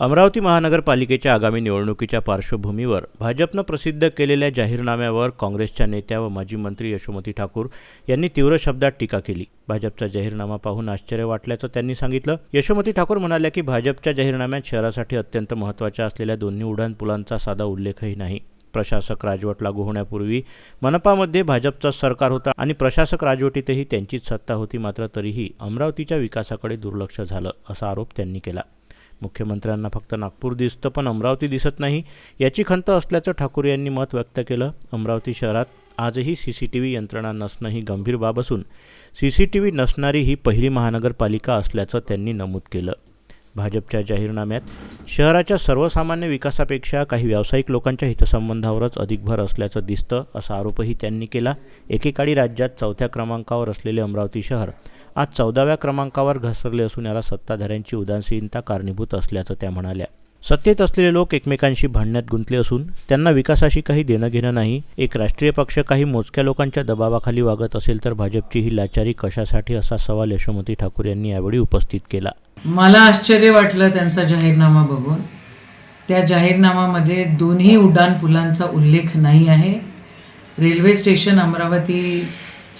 अमरावती महानगरपालिकेच्या आगामी निवडणुकीच्या पार्श्वभूमीवर भाजपनं प्रसिद्ध केलेल्या जाहीरनाम्यावर काँग्रेसच्या नेत्या व माजी मंत्री यशोमती ठाकूर यांनी तीव्र शब्दात टीका केली. भाजपचा जाहीरनामा पाहून आश्चर्य वाटल्याचं त्यांनी सांगितलं. यशोमती ठाकूर म्हणाल्या की भाजपच्या जाहीरनाम्यात शहरासाठी अत्यंत महत्त्वाच्या असलेल्या दोन्ही उड्डाणपुलांचा साधा उल्लेखही नाही. प्रशासक राजवट लागू होण्यापूर्वी मनपामध्ये भाजपचं सरकार होता आणि प्रशासक राजवटीतही त्यांचीच सत्ता होती मात्र तरीही अमरावतीच्या विकासाकडे दुर्लक्ष झालं असा आरोप त्यांनी केला. मुख्यमंत्र्यांना फक्त नागपूर दिसतं पण अमरावती दिसत नाही. याची खंत असल्याचं ठाकूर यांनी मत व्यक्त केलं. अमरावती शहरात आजही सी सी टी व्ही यंत्रणा नसणं ही गंभीर बाब असून सी सी टी व्ही नसणारी ही पहिली महानगरपालिका असल्याचं त्यांनी नमूद केलं. भाजपच्या जाहीरनाम्यात शहराच्या सर्वसामान्य विकासापेक्षा काही व्यावसायिक लोकांच्या हितसंबंधावरच अधिक भर असल्याचं दिसतं असा आरोपही त्यांनी केला. एकेकाळी राज्यात चौथ्या क्रमांकावर असलेले अमरावती शहर आज चौदाव्या क्रमांकावर घसरले असून याला सत्ताधाऱ्यांची उदासीनता कारणीभूत असल्याचं त्या म्हणाल्या. सत्तेत असलेले लोक एकमेकांशी भांडण्यात गुंतले असून त्यांना विकासाशी काही देणं घेणं नाही. एक राष्ट्रीय पक्ष काही मोजक्या लोकांच्या दबावाखाली वागत असेल तर भाजपची ही लाचारी कशासाठी असा सवाल यशोमती ठाकूर यांनी यावेळी उपस्थित केला. मला आश्चर्य वाटलं त्यांचा जाहीरनामा बघून. त्या जाहीरनामामध्ये दोन्ही उड्डाणपुलांचा उल्लेख नाही आहे. रेल्वे स्टेशन अमरावती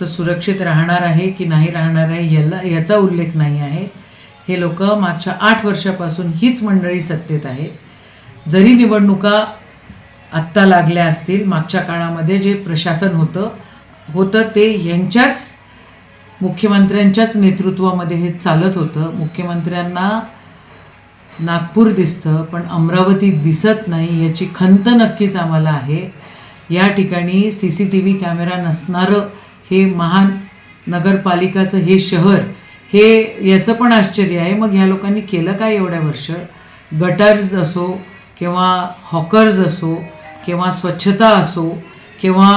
अमरावतीचं सुरक्षित राहणार आहे की नाही राहणार आहे याला याचा उल्लेख नाही आहे. हे लोक मागच्या आठ वर्षापासून हीच मंडळी सत्तेत आहे. जरी निवडणुका आत्ता लागल्या असतील मागच्या काळामध्ये जे प्रशासन होतं होतं ते यांच्याच मुख्यमंत्र्यांच्याच नेतृत्वामध्ये हे चालत होतं. मुख्यमंत्र्यांना नागपूर दिसतं पण अमरावती दिसत नाही याची खंत नक्कीच आम्हाला आहे. या ठिकाणी C C T V camera नसणारं हे महान नगरपालिकाचं हे शहर हे याचं पण आश्चर्य आहे. मग ह्या लोकांनी केलं काय एवढ्या वर्ष? गटर्स असो किंवा हॉकर्स असो किंवा स्वच्छता असो किंवा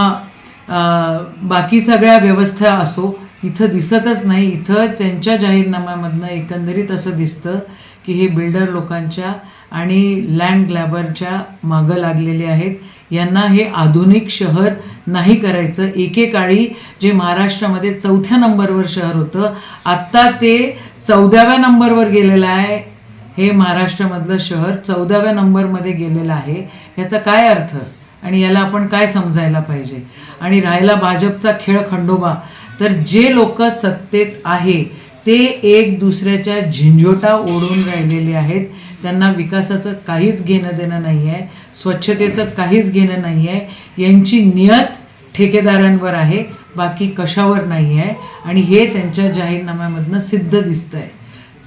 बाकी सगळ्या व्यवस्था असो इथं दिसतच नाही. इथं त्यांच्या जाहीरनाम्यामधनं एकंदरीत असं दिसतं की हे बिल्डर लोकांच्या आणि लँड ग्लॅबरच्या मागं लागलेले आहेत. यांना हे आधुनिक शहर नाही करायचं. एकेकाळी जे महाराष्ट्रामध्ये चौथ्या नंबरवर शहर होतं आत्ता ते चौदाव्या नंबरवर गेलेलं आहे. हे महाराष्ट्रामधलं शहर चौदाव्या नंबरमध्ये गेलेलं आहे. ह्याचा काय अर्थ? आणि याला आपण काय समजायला पाहिजे? आणि राहिला भाजपचा खेळ खंडोबा. तर जे लोक सत्तेत आहे ते एक दुसऱ्याच्या झिंझोटा ओढून राहिलेले आहेत. त्यांना विकासाचं काहीच घेणं देणं नाही आहे स्वच्छतेचं काहीच घेणं नाही आहे यांची नियत ठेकेदारांवर आहे बाकी कशावर नाही आहे आणि हे त्यांच्या जाहीरनाम्यामधनं सिद्ध दिसतं आहे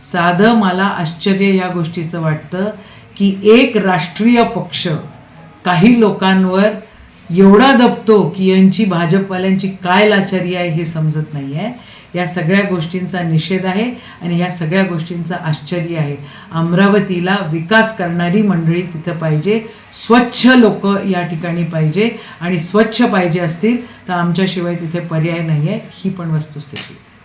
साधं मला आश्चर्य या गोष्टीचं वाटतं की एक राष्ट्रीय पक्ष काही लोकांवर एवढा दबतो की यांची भाजपवाल्यांची काय लाचारी आहे हे समजत नाही आहे या सगळ्या गोष्टींचा निषेध आहे आणि या सगळ्या गोष्टींचं आश्चर्य आहे. अमरावतीला विकास करणारी मंडळी तिथं पाहिजे. स्वच्छ लोक या ठिकाणी पाहिजे. आणि स्वच्छ पाहिजे असतील तर आमच्याशिवाय तिथे पर्याय नाही आहे ही पण वस्तुस्थिती.